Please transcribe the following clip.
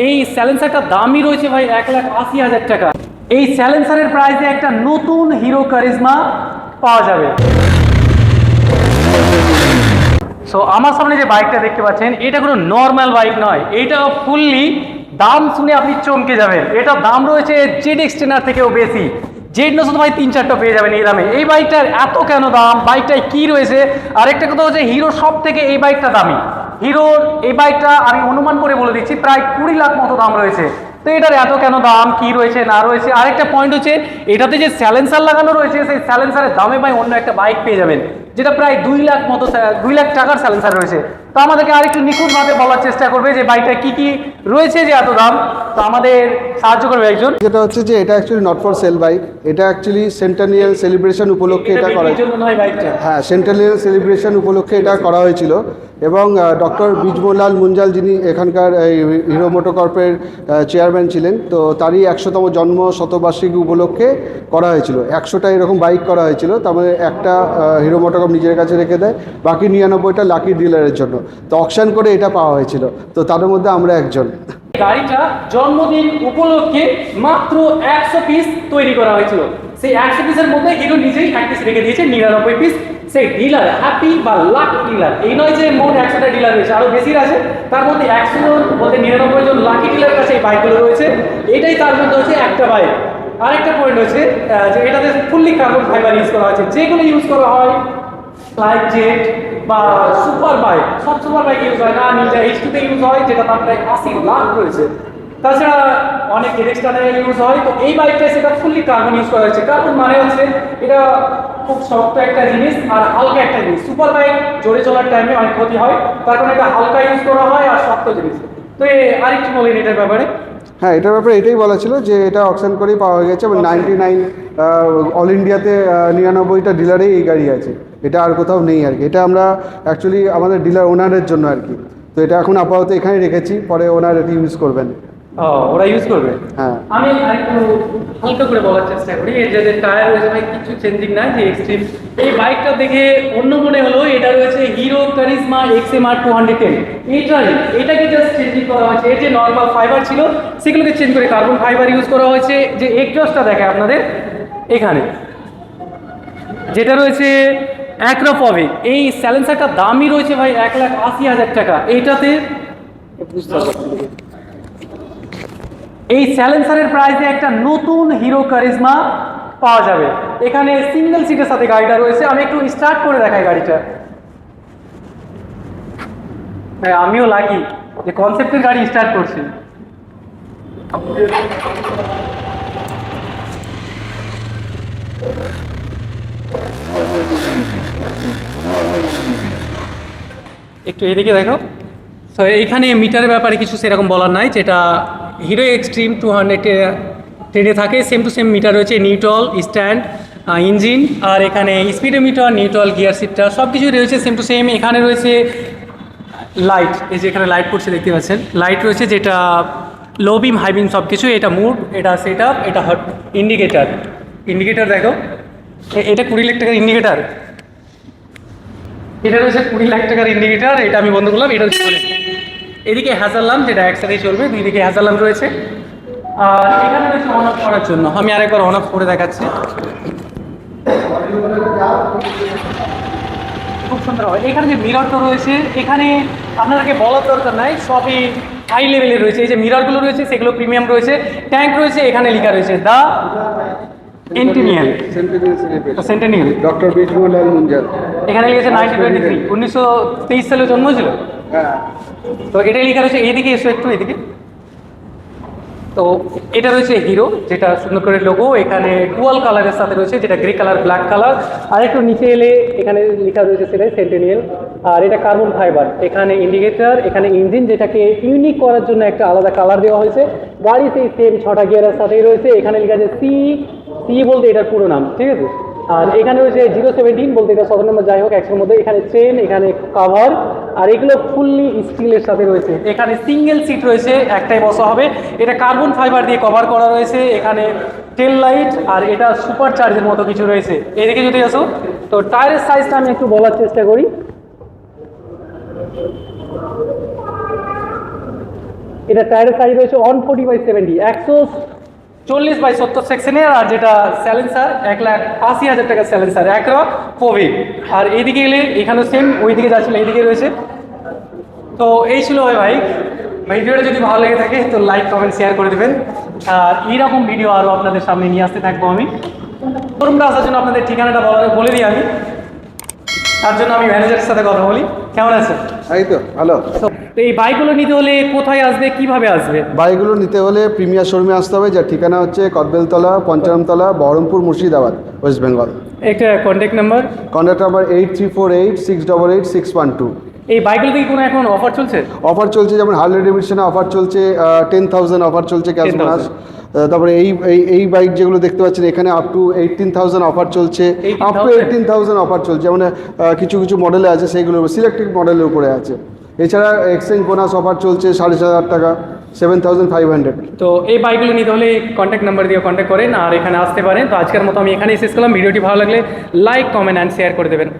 এই স্যালেন্সারটার দামই রয়েছে ভাই, এক লাখ আশি হাজার টাকা। এই স্যালেন্সারের প্রাইসে একটা নতুন হিরো কারিজমা পাওয়া যাবে। সো আমার সামনে যে বাইকটা দেখতে পাচ্ছেন, এটা কোনো নর্মাল বাইক নয়। এটা ফুললি দাম শুনে আপনি চমকে যাবেন। এটা দাম রয়েছে জেড এক্সটেনার থেকেও বেশি। জেড না শুধু ভাই তিন চারটা পেয়ে যাবেন এই দামে। এই বাইকটার এত কেন দাম? বাইকটায় কি রয়েছে? আরেকটা কথা হচ্ছে হিরো সব থেকে এই বাইকটা দামি। হিরোর এই বাইকটা আমি অনুমান করে বলে দিচ্ছি, প্রায় কুড়ি লাখ মতো দাম রয়েছে। তো এটার এত কেন দাম, কি রয়েছে, না রয়েছে? আরেকটা পয়েন্ট হচ্ছে, এটাতে যে স্যালেন্সার লাগানো রয়েছে, সেই স্যালেন্সারের দামে ভাই অন্য একটা বাইক পেয়ে যাবেন। যেটা প্রায় দুই লাখ মতো দুই লাখ টাকার স্যালেন্সার রয়েছে। তো আমাদেরকে আরেকটু নিখুঁতভাবে বলার চেষ্টা করবে যে বাইকটা কি কি রয়েছে যে এত দাম। তো আমাদের সাহায্য করবে একজন। যেটা হচ্ছে যে এটা actually not for sale bike এটা অ্যাকচুয়ালি সেন্টানিয়াল সেলিব্রেশন উপলক্ষে এটা করা হ্যাঁ সেন্ট্রালিয়াল সেলিব্রেশন উপলক্ষে এটা করা হয়েছিল এবং ডক্টর বিজমোলাল মুঞ্জাল যিনি এখানকার এই হিরো মোটোকর্পের চেয়ারম্যান ছিলেন তো তারই একশোতম জন্ম শতবার্ষিকী উপলক্ষে করা হয়েছিল। একশোটা এরকম বাইক করা হয়েছিল তার একটা হিরো মোটোকর্প নিজের কাছে রেখে দেয়। বাকি নিরানব্বইটা লাকি ডিলারের জন্য। তো অকশন করে এটা পাওয়া হয়েছিল। তো তাদের মধ্যে আমরা একজন। গাড়িটা জন্মদিন উপলক্ষে মাত্র একশো পিস তৈরি করা হয়েছিল। সেই একশো পিসের মধ্যে হিরো নিজেই এক পিস রেখে দিয়েছে, নিরানব্বই পিস সেই ডিলার হ্যাপি বা লাক ডিলার এই নয় যে মোট একশোটা ডিলার রয়েছে, আরও বেশি আছে। তার মধ্যে একশো জন বলতে নিরানব্বই জন লাকি ডিলার কাছে এই বাইকগুলো রয়েছে। এটাই তার মধ্যে হচ্ছে একটা বাইক আরেকটা পয়েন্ট হচ্ছে যে এটাতে ফুললি কার্বন ফাইবার ইউজ করা হয়েছে যেগুলো ইউজ করা হয় ফ্লাইট জেট বা সুপার বাইক সব সুপার বাইক ইউজ হয় না। নিনজা এইচ টুতে ইউজ হয় যেটা দাম প্রায় আশি লাখ রয়েছে। তাছাড়া অনেক এক্সট্রা ইউজ হয়। তো এই বাইকটা সেটা ফুললি কার্বন ইউজ করা হয়েছে। কার্বন মানে হচ্ছে এটা খুব শক্ত একটা জিনিস আর হালকা একটা জিনিস। সুপার বাইক জোরে চলার টাইমে অনেক ক্ষতি হয়। তার কারণে এটা হালকা ইউজ করা হয় আর শক্ত জিনিস। তো আরেকটু বলেন এটার ব্যাপারে। হ্যাঁ এটার ব্যাপারে এটাই বলা ছিল যে এটা অকশন করেই পাওয়া গেছে এবং নাইনটি নাইন অল ইন্ডিয়াতে নিরানব্বইটা ডিলারেই এই গাড়ি আছে। এটা আর কোথাও নেই আর কি। এটা আমরা অ্যাকচুয়ালি আমাদের ডিলার ওনারের জন্য আর কি। তো এটা এখন আপাতত এখানে রেখেছি পরে ওনার এটি ইউজ করবেন। ওরা ইউজ করবে? হ্যাঁ। আমি আরেকটু হালকা করে বলার চেষ্টা করি এর যে টায়ার রয়েছে ভাই কিছু চেঞ্জিং নাই যে এক্সট্রিম এই বাইকটা দেখে অন্য মনে হলো এটা রয়েছে Hero Karizma X M R two hundred ten এইটাই এটাকে জাস্ট চেঞ্জিং করা হয়েছে। এর যে নর্মাল ফাইবার ছিল সেগুলোকে চেঞ্জ করে কার্বন ফাইবার ইউজ করা হয়েছে। যে এক্সজস্টটা দেখে আপনাদের এখানে। যেটা রয়েছে অ্যাক্রোপভিক এই স্যালেন্সারটার দামই রয়েছে ভাই, এক লাখ আশি হাজার টাকা। এইটাতে এই স্যালেন্সারের প্রাইসে একটা নতুন হিরো কারিজমা পাওয়া যাবে। এখানে সিঙ্গেল সিটের সাথে গাড়িটা রয়েছে। আমি একটু স্টার্ট করে দেখাই গাড়িটা। হ্যাঁ আমিও লাগি যে কনসেপ্টের গাড়ি স্টার্ট করছি। একটু এদিকে দেখো। তো এইখানে মিটারের ব্যাপারে কিছু সেরকম বলার নাই, যেটা হিরো এক্সট্রিম টু হান্ড্রেড ট্রেনে থাকে। সেম টু সেম মিটার রয়েছে নিউট্রল স্ট্যান্ড ইঞ্জিন আর এখানে স্পিডোমিটার নিউট্রল গিয়ার সিটটা সব কিছুই রয়েছে সেম টু সেম এখানে রয়েছে লাইট এই যে এখানে লাইট পড়ছে, দেখতে পাচ্ছেন? লাইট রয়েছে যেটা লো বিম হাই বিম সব কিছু এটা মুড এটা সেট আপ এটা হট ইন্ডিকেটার ইন্ডিকেটার দেখো। এটা কুড়ি লাখ টাকার ইন্ডিকেটার এটা রয়েছে কুড়ি লাখ টাকার ইন্ডিকেটার এটা আমি বন্ধ করলাম, এটা হচ্ছে। এদিকে হ্যাজারলাম যেটা একসাথেই চলবে, দুই দিকে হ্যাজারলাম রয়েছে। আর এখানে রয়েছে অন অফ করার জন্য। আমি আরেকবার অন অফ করে দেখাচ্ছি। খুব সুন্দর হয়। এখানে যে মিররটা রয়েছে, এখানে আপনাদেরকে বলার দরকার নাই, সবই হাই লেভেলে রয়েছে। এই যে মিররগুলো রয়েছে, সেগুলো প্রিমিয়াম রয়েছে। ট্যাঙ্ক রয়েছে, এখানে লেখা রয়েছে দ্য এন্টিনিয়াল সেন্টেনিয়াল ডক্টর বিজমোলাল মুঞ্জাল এখানে লিখেছে নাইনটিন টোয়েন্টি থ্রি উনিশশো তেইশ সালে জন্ম ছিল হ্যাঁ। তো এটাই লেখা রয়েছে এদিকে এসো একটু এদিকে। তো এটা রয়েছে হিরো যেটা সুন্দর করে লোগো এখানে ডুয়াল কালারের সাথে রয়েছে যেটা গ্রে কালার ব্ল্যাক কালার আর একটু নিচে এলে এখানে লেখা রয়েছে সেটাই সেন্টেনিয়াল আর এটা কার্বন ফাইবার এখানে ইন্ডিকেটর এখানে ইঞ্জিন যেটাকে ইউনিক করার জন্য একটা আলাদা কালার দেওয়া হয়েছে। গাড়ি সেই সেম ছটা গিয়ারের সাথেই রয়েছে। এখানে লেখা আছে সি সি বলতে এটার পুরো নাম, ঠিক আছে? আর এখানে রয়েছে জিরো সেভেন্টিন বলতে এটা সতেরো নম্বর যাই হোক, একশোর মধ্যে। এখানে চেন এখানে কাভার আর এগুলো ফুললি স্টিলের সাথে রয়েছে। এখানে সিঙ্গেল সিট রয়েছে, একটাই বসা হবে। এটা কার্বন ফাইবার দিয়ে কভার করা রয়েছে। এখানে টেল লাইট আর এটা সুপার চার্জের মতো কিছু রয়েছে। এদিকে যদি আসো, তো টায়ারের সাইজটা আমি একটু বলার চেষ্টা করি। এটা টায়ারের সাইজ রয়েছে ওয়ান ফোর্টি বাই সেভেন্টি একশো চল্লিশ বাই সত্তর সেকশনের, আর যেটা স্যালেন্সার এক লাখ আশি হাজার টাকা স্যালেন্সার এক রক কোভিড আর এইদিকে এলে এখানেও সেম ওইদিকে যাচ্ছিল এইদিকে রয়েছে। তো এই ছিল ওই ভাই ভিডিওটা যদি ভালো লেগে থাকে, তো লাইক কমেন্ট শেয়ার করে দেবেন। আর এইরকম ভিডিও আরও আপনাদের সামনে নিয়ে আসতে থাকব আমি। শোরুমটা আসার জন্য আপনাদের ঠিকানাটা বলা- বলে দিই আমি। তার জন্য আমি ম্যানেজারের সাথে কথা বলি। কেমন আছেন? এই তো ভালো। তো এই বাইকগুলো নিতে হলে কোথায় আসবে কীভাবে আসবে? বাইকগুলো নিতে হলে প্রিমিয়ার শোরুমে আসতে হবে যার ঠিকানা হচ্ছে কদবেলতলা পঞ্চানমতলা বহরমপুর মুর্শিদাবাদ ওয়েস্ট বেঙ্গল। একটা contact number contact number eight three four eight six double eight six one two এই বাইকগুলোতে কি কোনো এখন অফার চলছে? অফার চলছে যেমন হার্লে ডেভিডসনে অফার চলছে টেন থাউজেন্ড অফার চলছে ক্যাশ 10,000 তারপরে এই এই বাইক যেগুলো দেখতে পাচ্ছেন এখানে up to eighteen thousand offer চলছে। Up to 18,000 eighteen thousand offer চলছে। যেমন কিছু কিছু মডেলে আছে সেইগুলো সিলেক্টেড মডেলের উপরে আছে। এছাড়া এক্সচেঞ্জ বোনাস অফার চলছে সাড়ে চার হাজার টাকা সেভেন থাউজেন্ড ফাইভ হান্ড্রেড তো এই বাইকগুলো নিতে হলে কন্ট্যাক্ট নাম্বার দিয়ে কন্ট্যাক্ট করেন আর এখানে আসতে পারেন। তো আজকের মতো আমি এখানেই শেষ করলাম। ভিডিওটি ভালো লাগলে লাইক কমেন্ট অ্যান্ড শেয়ার করে দেবেন।